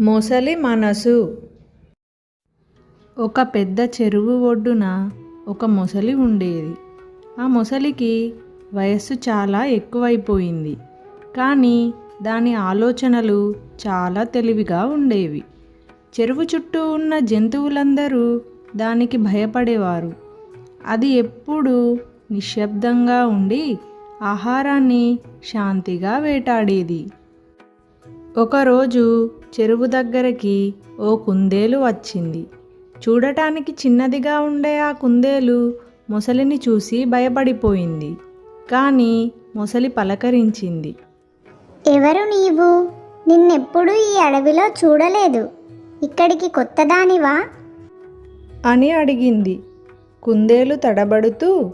మొసలి మనసు. ఒక పెద్ద చెరువు ఒడ్డున ఒక మొసలి ఉండేది. ఆ మొసలికి వయస్సు చాలా ఎక్కువైపోయింది. కానీ దాని ఆలోచనలు చాలా తెలివిగా ఉండేవి. చెరువు చుట్టూ ఉన్న జంతువులందరూ దానికి భయపడేవారు. అది ఎప్పుడూ నిశ్శబ్దంగా ఉండి ఆహారాన్ని శాంతిగా వేటాడేది. ఒకరోజు చెరువు దగ్గరికి ఓ కుందేలు వచ్చింది. చూడటానికి చిన్నదిగా ఉండే ఆ కుందేలు మొసలిని చూసి భయపడిపోయింది. కానీ మొసలి పలకరించింది. ఎవరు నీవు? నిన్నెప్పుడు ఈ అడవిలో చూడలేదు. ఇక్కడికి కొత్తదానివా? అని అడిగింది. కుందేలు తడబడుతూ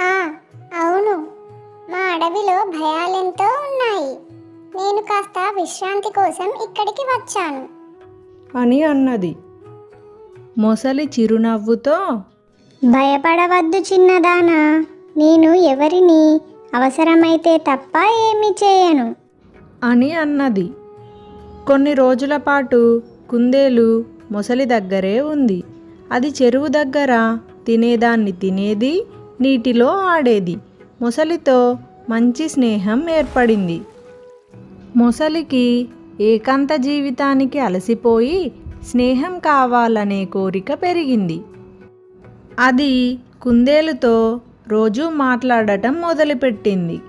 ఆ అవును. మా అడవిలో భయాలెంతో ఉన్నాయి. నేను కాస్త విశ్రాంతి కోసం ఇక్కడికి వచ్చాను. అని అన్నది. మొసలి చిరునవ్వుతో భయపడవద్దు చిన్నదానా నేను ఎవరిని అవసరమైతే తప్ప ఏమీ చేయను. అని అన్నది. కొన్ని రోజుల పాటు కుందేలు మొసలి దగ్గరే ఉంది. అది చెరువు దగ్గర తినేదాన్ని తినేది నీటిలో ఆడేది. మొసలితో మంచి స్నేహం ఏర్పడింది. మొసలికి ఏకాంత జీవితానికి అలసిపోయి స్నేహం కావాలనే కోరిక పెరిగింది. అది కుందేలుతో రోజూ మాట్లాడటం మొదలుపెట్టింది.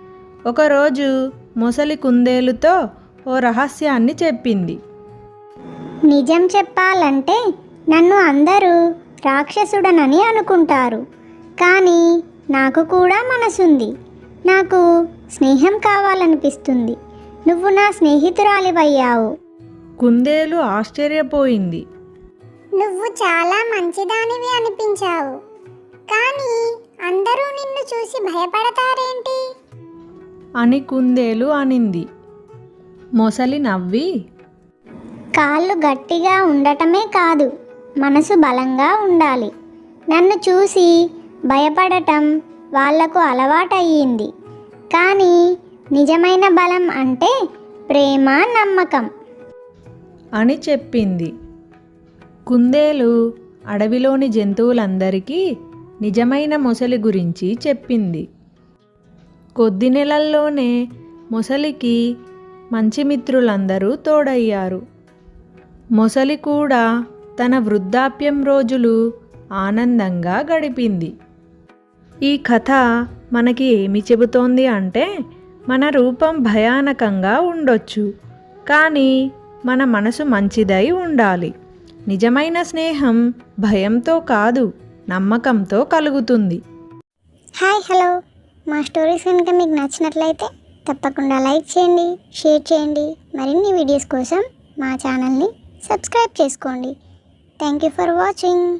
ఒకరోజు మొసలి కుందేలుతో ఓ రహస్యాన్ని చెప్పింది. నిజం చెప్పాలంటే నన్ను అందరూ రాక్షసుడనని అనుకుంటారు. కానీ నాకు కూడా మనసుంది. నాకు స్నేహం కావాలనిపిస్తుంది. నువ్వు నా స్నేహితురాలివయ్యావు. కుందేలు ఆశ్చర్యపోయింది. నువ్వు చాలా మంచిదానివి అనిపించావు. కానీ అందరూ నిన్ను చూసి భయపడతారేంటి? అని కుందేలు అనింది. మొసలి నవ్వి కాళ్ళు గట్టిగా ఉండటమే కాదు మనసు బలంగా ఉండాలి. నన్ను చూసి భయపడటం వాళ్ళకు అలవాటయ్యింది. కానీ నిజమైన బలం అంటే ప్రేమ నమ్మకం. అని చెప్పింది. కుందేలు అడవిలోని జంతువులందరికీ నిజమైన మొసలి గురించి చెప్పింది. కొద్ది నెలల్లోనే మొసలికి మంచి మిత్రులందరూ తోడయ్యారు. మొసలి కూడా తన వృద్ధాప్యం రోజులు ఆనందంగా గడిపింది. ఈ కథ మనకి ఏమి చెబుతోంది అంటే మన రూపం భయానకంగా ఉండొచ్చు. కానీ మన మనసు మంచిదై ఉండాలి. నిజమైన స్నేహం భయంతో కాదు నమ్మకంతో కలుగుతుంది. Hi hello. మా స్టోరీస్ కనుక మీకు నచ్చినట్లయితే తప్పకుండా లైక్ చేయండి షేర్ చేయండి. మరిన్ని వీడియోస్ కోసం మా ఛానల్ని సబ్స్క్రైబ్ చేసుకోండి. Thank you for watching.